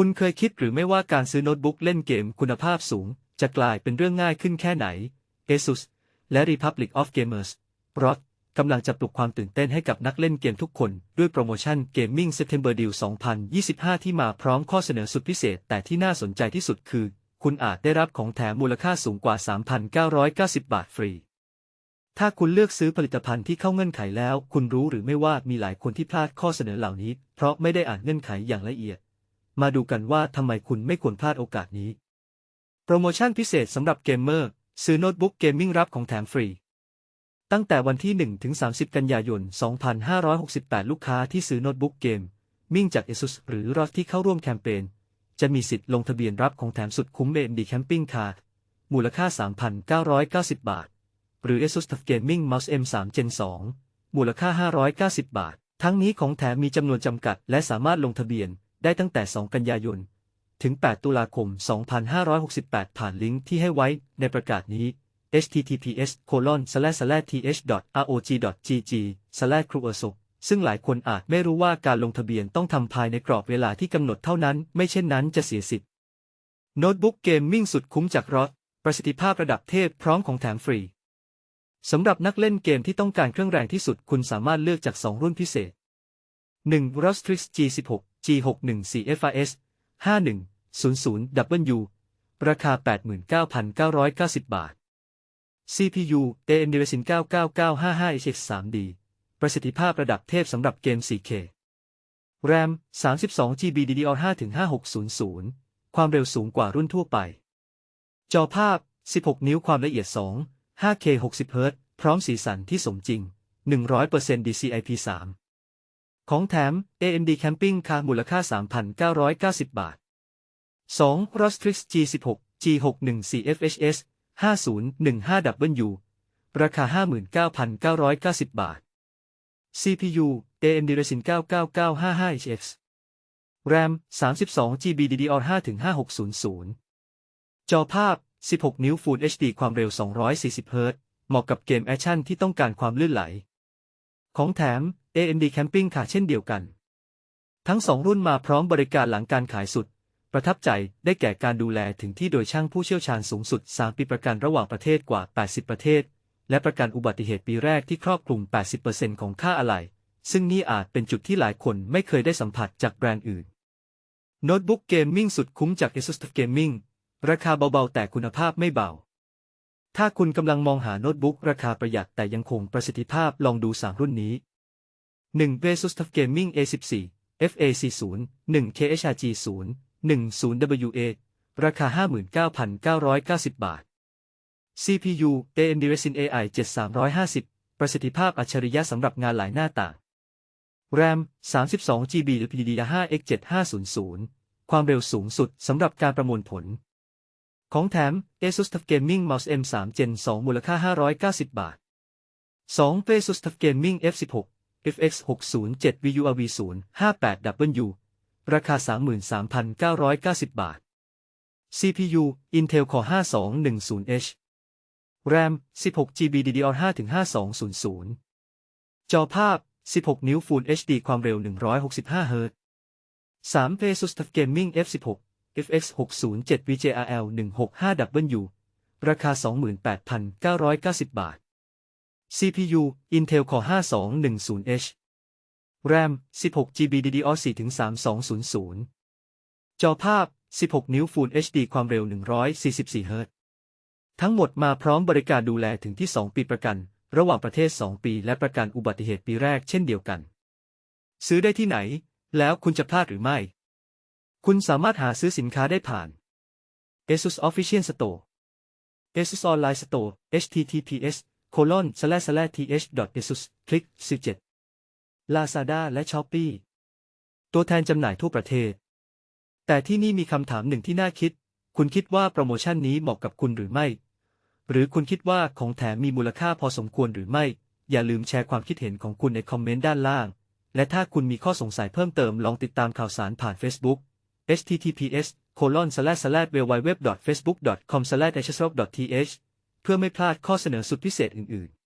คุณเคยคิดหรือไม่ว่าการซื้อโน้ตบุ๊กเล่นเกมคุณภาพสูง จะกลายเป็นเรื่องง่ายขึ้นแค่ไหน ASUS และ Republic of Gamers ROG กำลังจะปลุกความตื่นเต้นให้กับนักเล่นเกมทุกคนด้วยโปรโมชั่น Gaming September Deal 2025 ที่มาพร้อมข้อเสนอสุดพิเศษ แต่ที่น่าสนใจที่สุดคือ คุณอาจได้รับของแถมมูลค่าสูงกว่า 3,990 บาทฟรี ถ้าคุณเลือกซื้อผลิตภัณฑ์ที่เข้าเงื่อนไขแล้ว คุณรู้หรือไม่ว่ามีหลายคนที่พลาดข้อเสนอเหล่านี้ เพราะไม่ได้อ่านเงื่อนไขอย่างละเอียด มาดูกันว่าทำไมคุณไม่ควรพลาดโอกาสนี้ โปรโมชั่นพิเศษสำหรับเกมเมอร์ ซื้อโน้ตบุ๊กเกมมิ่งรับของแถมฟรี ตั้งแต่วันที่ 1 ถึง 30 กันยายน 2568 ลูกค้าที่ซื้อโน้ตบุ๊กเกม มิ่งจาก ASUS หรือ ROG ที่เข้าร่วมแคมเปญจะมีสิทธิ์ลงทะเบียนรับของแถมสุดคุ้ม AMD Camping Card มูลค่า 3,990 บาท หรือ ASUS TUF Gaming Mouse M3 Gen 2 มูลค่า 590 บาท ทั้งนี้ของแถมมีจำนวนจำกัดและสามารถลงทะเบียน ได้ตั้งแต่ 2 กันยายน ถึง 8 ตุลาคม 2568 ผ่านลิงก์ที่ให้ไว้ในประกาศนี้ https th.rog.gg c r u s o ซึ่งหลายคนอาจไม่รู้ว่าการลงทะเบียนต้องทำภายในกรอบเวลาที่กำหนดเท่านั้น ไม่เช่นนั้นจะเสียสิทธิ์โน้ตบุ๊กเกมมิ่งสุดคุ้มจากรอดประสิทธิภาพระดับเทพพร้อมของแถมฟรีสำหรับนักเล่นเกมที่ต้องการเครื่องแรงที่สุดคุณสามารถเลือกจาก 2 รุ่นพิเศษ 1. Rostrix G16 G614 FRS 5100W ราคา 89,990 บาท CPU AMD Ryzen 9 9955HX 3D ประสิทธิภาพระดับเทพสำหรับเกม 4K RAM 32GB DDR5 5600 ความเร็วสูงกว่ารุ่นทั่วไป จอภาพ 16 นิ้วความละเอียด 2 5K 60Hz พร้อมสีสันที่สมจริง 100% DCI-P3 ของแถม AMD Camping Car มูลค่า 3,990 บาท 2. Rostrix G16 G614 FHS 5015W ราคา 59,990 บาท CPU AMD Ryzen 9 9955HX RAM 32GB DDR5 5600 จอภาพ 16 นิ้ว Full HD ความเร็ว 240Hz เหมาะกับเกมแอคชั่นที่ต้องการความลื่นไหล ของแถม AMD Camping ค่ะเช่นเดียวกัน ทั้งสองรุ่นมาพร้อมบริการหลังการขายสุด ประทับใจได้แก่การดูแลถึงที่โดยช่างผู้เชี่ยวชาญสูงสุด 3 ปีประกันระหว่างประเทศกว่า 80 ประเทศ และประกันอุบัติเหตุปีแรกที่ครอบคลุม 80%ของค่าอะไหล่ซึ่งนี่อาจเป็นจุดที่หลายคนไม่เคยได้สัมผัสจากแบรนด์อื่น โน้ตบุ๊กเกมมิ่งสุดคุ้มจาก ASUS Gaming ราคาเบาๆ แต่คุณภาพไม่เบา ถ้าคุณกำลังมองหาโน้ตบุ๊กราคาประหยัดแต่ยังคงประสิทธิภาพลองดู3รุ่นนี้ 1. ASUS TUF Gaming A14 FA40 1 KHRG 0 10 WA ราคา 59,990 บาท CPU AMD Ryzen AI 7350 ประสิทธิภาพอัจฉริยะสำหรับงานหลายหน้าต่าง RAM 32GB LPDDR5 X7500 ความเร็วสูงสุดสำหรับการประมวลผล ของแถม ASUS TUF Gaming Mouse M3 Gen 2 มูลค่า 590 บาท 2. ASUS TUF Gaming F16 FX 607 VURV 058W ราคา 33,990 บาท CPU Intel Core 5210H RAM 16GB DDR5 5200 จอภาพ 16 นิ้ว Full HD ความเร็ว 165Hz 3 ASUS TUF Gaming F16 FX 607 VJRL 165W ราคา 28,990 บาท CPU Intel Core 5210H RAM 16GB DDR4 3200 จอภาพ 16 นิ้ว Full HD ความเร็ว 144Hz ทั้งหมดมาพร้อมบริการดูแลถึงที่ 2 ปีประกัน ระหว่างประเทศ 2 ปีและประกันอุบัติเหตุปีแรกเช่นเดียวกัน ซื้อได้ที่ไหน แล้วคุณจะพลาดหรือไม่ คุณสามารถหาซื้อสินค้าได้ผ่าน ASUS Official Store ASUS Online Store https colon slash slash th asus คลิก17 Lazada และ Shopee ตัวแทนจำหน่ายทั่วประเทศ แต่ที่นี่มีคำถามหนึ่งที่น่าคิด คุณคิดว่าโปรโมชั่นนี้เหมาะกับคุณหรือไม่ หรือคุณคิดว่าของแถมมีมูลค่าพอสมควรหรือไม่ อย่าลืมแชร์ความคิดเห็นของคุณในคอมเมนต์ด้านล่าง และถ้าคุณมีข้อสงสัยเพิ่มเติมลองติดตามข่าวสารผ่าน Facebook https colon slash slash www facebook com slash th พื่อไม่พลาดข้อเสนอสุดพิเศษอื่นๆ